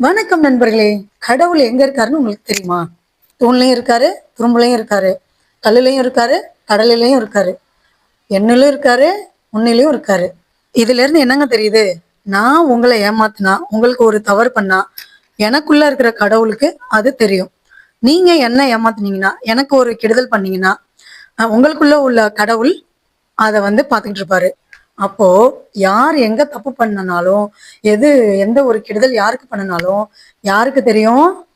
வணக்கம் நண்பர்களே. கடவுள் எங்க இருக்காருன்னு உங்களுக்கு தெரியுமா? தூண்லையும் இருக்காரு துரும்புலையும் இருக்காரு கல்லுலையும் இருக்காரு கடலிலையும் இருக்காரு. எண்ணிலும் இருக்காரு உன்னிலையும் இருக்காரு. இதுல இருந்து என்னங்க தெரியுது? நான் உங்களை ஏமாத்தினா உங்களுக்கு ஒரு தவறு பண்ணா எனக்குள்ள இருக்கிற கடவுளுக்கு அது தெரியும். நீங்க என்ன ஏமாத்துனீங்கன்னா எனக்கு ஒரு கெடுதல் பண்ணீங்கன்னா உங்களுக்குள்ள உள்ள கடவுள் அதை வந்து பார்த்துக்கிட்டு இருப்பாரு. அப்போ யார் எங்க தப்பு பண்ணனாலும் எது எந்த ஒரு கெடுதல் யாருக்கு பண்ணனாலும் யாருக்கு தெரியும்?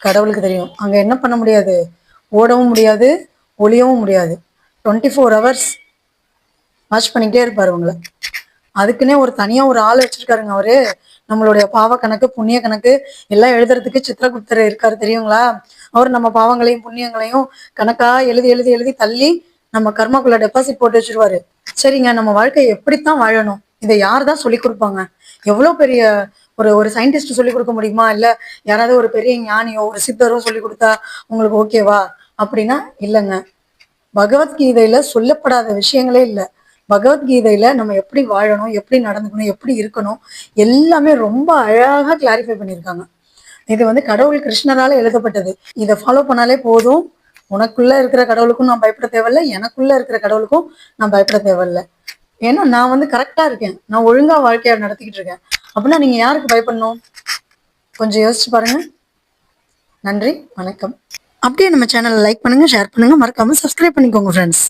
கடவுளுக்கு தெரியும். அங்க என்ன பண்ண முடியாது? ஓடவும் முடியாது ஒளியவும் முடியாது. டுவெண்ட்டி ஃபோர் ஹவர்ஸ் வாஷ் பண்ணிக்கிட்டே இருப்பாரு உங்களை. அதுக்குன்னே ஒரு தனியா ஒரு ஆள் வச்சிருக்காருங்க அவரு. நம்மளுடைய பாவ கணக்கு புண்ணிய கணக்கு எல்லாம் எழுதுறதுக்கு சித்திரகுப்தர் இருக்காரு தெரியுங்களா? அவர் நம்ம பாவங்களையும் புண்ணியங்களையும் கணக்கா எழுதி எழுதி எழுதி தள்ளி நம்ம கர்மாக்குள்ள டெபாசிட் போட்டு வச்சிருவாரு. சரிங்க நம்ம வாழ்க்கையை எப்படித்தான் வாழணும்? இதை யார் தான் சொல்லி கொடுப்பாங்க? எவ்வளோ பெரிய ஒரு ஒரு சயின்டிஸ்ட் சொல்லி கொடுக்க முடியுமா? இல்ல யாராவது ஒரு பெரிய ஞானியோ ஒரு சித்தரோ சொல்லி கொடுத்தா உங்களுக்கு ஓகேவா அப்படின்னா இல்லைங்க. பகவத்கீதையில சொல்லப்படாத விஷயங்களே இல்லை. பகவத்கீதையில நம்ம எப்படி வாழணும் எப்படி நடந்துக்கணும் எப்படி இருக்கணும் எல்லாமே ரொம்ப அழகா கிளாரிஃபை பண்ணியிருக்காங்க. இது வந்து கடவுள் கிருஷ்ணரால எழுதப்பட்டது. இதை ஃபாலோ பண்ணாலே போதும். உனக்குள்ள இருக்கிற கடவுளுக்கும் நான் பயப்பட தேவையில்ல எனக்குள்ள இருக்கிற கடவுளுக்கும் நான் பயப்பட தேவையில்ல. ஏன்னா நான் வந்து கரெக்டா இருக்கேன். நான் ஒழுங்கா வாழ்க்கையை நடத்திக்கிட்டு இருக்கேன். அப்படின்னா நீங்க யாருக்கு பயப்படணும்? கொஞ்சம் யோசிச்சு பாருங்க. நன்றி வணக்கம். அப்படியே நம்ம சேனலை லைக் பண்ணுங்க ஷேர் பண்ணுங்க. மறக்காம சப்ஸ்கிரைப் பண்ணிக்கோங்க ஃப்ரெண்ட்ஸ்